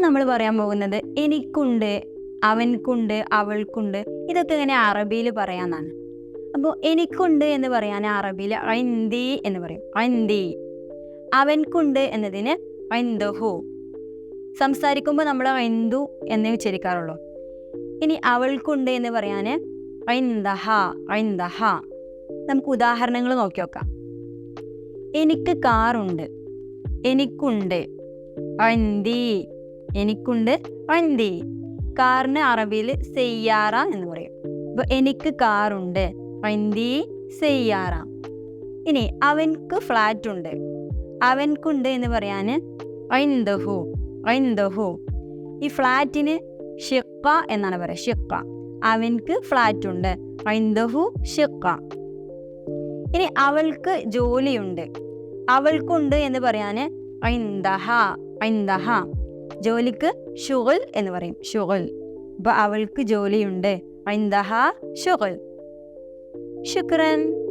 നമ്മൾ പറയാൻ പോകുന്നത് എനിക്കുണ്ട് അവൻക്കുണ്ട് അവൾക്കുണ്ട്. ഇതൊക്കെ ഇങ്ങനെ അറബിയിൽ പറയാന്നാണ്. അപ്പോൾ എനിക്കുണ്ട് എന്ന് പറയാൻ അറബിയിൽ ഐന്തി എന്ന് പറയും. ഐന്തി അവൻക്കുണ്ട് എന്നതിന് ഐന്ദഹു. സംസാരിക്കുമ്പോൾ നമ്മൾ ഐന്ദു എന്ന് ഉച്ചരിക്കാറുള്ളൂ. ഇനി അവൾക്കുണ്ട് എന്ന് പറയാൻ ഐന്ദഹ ഐന്ദഹ. നമുക്ക് ഉദാഹരണങ്ങൾ നോക്കി നോക്കാം. എനിക്ക് കാറുണ്ട്. എനിക്കുണ്ട്. ഐന്തി എനിക്കുണ്ട്. വണ്ടി കാറിന് അറബിയിൽ സെയ്യാറ എന്ന് പറയും. അപ്പോൾ എനിക്ക് കാറുണ്ട്. വണ്ടി സെയ്യാറ. ഇനി അവൻക്ക് ഫ്ലാറ്റ് ഉണ്ട് അവൻക്കുണ്ട് എന്ന് പറയാൻ ഐന്ദഹു ഐന്ദഹു. ഈ ഫ്ലാറ്റിന് ഷിക്ക എന്നാണ് പറയുക. ഷിക്ക അവൻക്ക് ഫ്ലാറ്റ് ഉണ്ട് ഐന്ദഹു ഷിക്ക ഇനി അവൾക്ക് ജോലിയുണ്ട്. അവൾക്കുണ്ട് എന്ന് പറയാൻ ഐന്ദഹ ഐന്ദഹ. ജോലിക്ക് ഷുഗൽ എന്ന് പറയും. ഷുഗൽ അപ്പോൾ അവൾക്ക് ജോലിയുണ്ട്. ഐന്ദഹ ഷുഗൽ ശുക്രൻ.